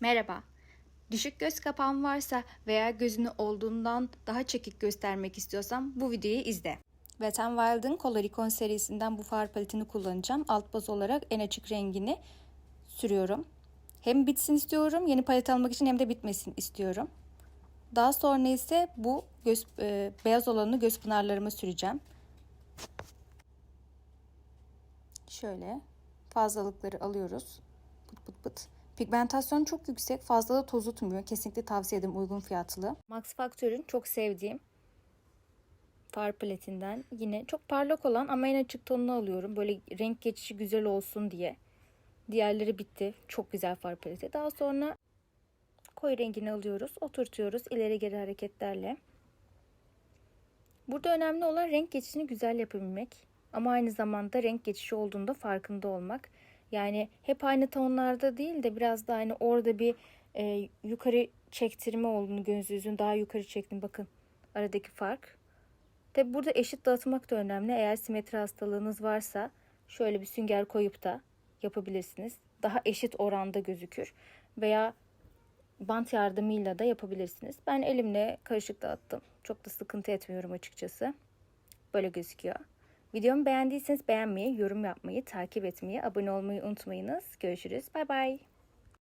Merhaba. Düşük göz kapağın varsa veya gözünü olduğundan daha çekik göstermek istiyorsan bu videoyu izle. Wet n Wild'ın Coloricon serisinden bu far paletini kullanacağım. Alt baz olarak en açık rengini sürüyorum. Hem bitsin istiyorum yeni palet almak için hem de bitmesin istiyorum. Daha sonra ise bu göz, e, beyaz olanı göz pınarlarıma süreceğim. Şöyle fazlalıkları alıyoruz. Pıt pıt pıt. Pigmentasyon çok yüksek. Fazla da toz tutmuyor. Kesinlikle tavsiye ederim uygun fiyatlı. Max Factor'ın çok sevdiğim far paletinden yine çok parlak olan ama en açık tonunu alıyorum. Böyle renk geçişi güzel olsun diye. Diğerleri bitti. Çok güzel far paleti. Daha sonra koyu rengini alıyoruz. Oturtuyoruz ileri geri hareketlerle. Burada önemli olan renk geçişini güzel yapabilmek. Ama aynı zamanda renk geçişi olduğunda farkında olmak. Yani hep aynı tonlarda değil de biraz da hani orada bir e, yukarı çektirme olduğunu gözünüzün daha yukarı çektim bakın aradaki fark. Tabi burada eşit dağıtmak da önemli. Eğer simetri hastalığınız varsa şöyle bir sünger koyup da yapabilirsiniz. Daha eşit oranda gözükür. Veya bant yardımıyla da yapabilirsiniz. Ben elimle karışık dağıttım. Çok da sıkıntı etmiyorum açıkçası. Böyle gözüküyor. Videomu beğendiyseniz beğenmeyi, yorum yapmayı, takip etmeyi, abone olmayı unutmayınız. Görüşürüz. Bay bay.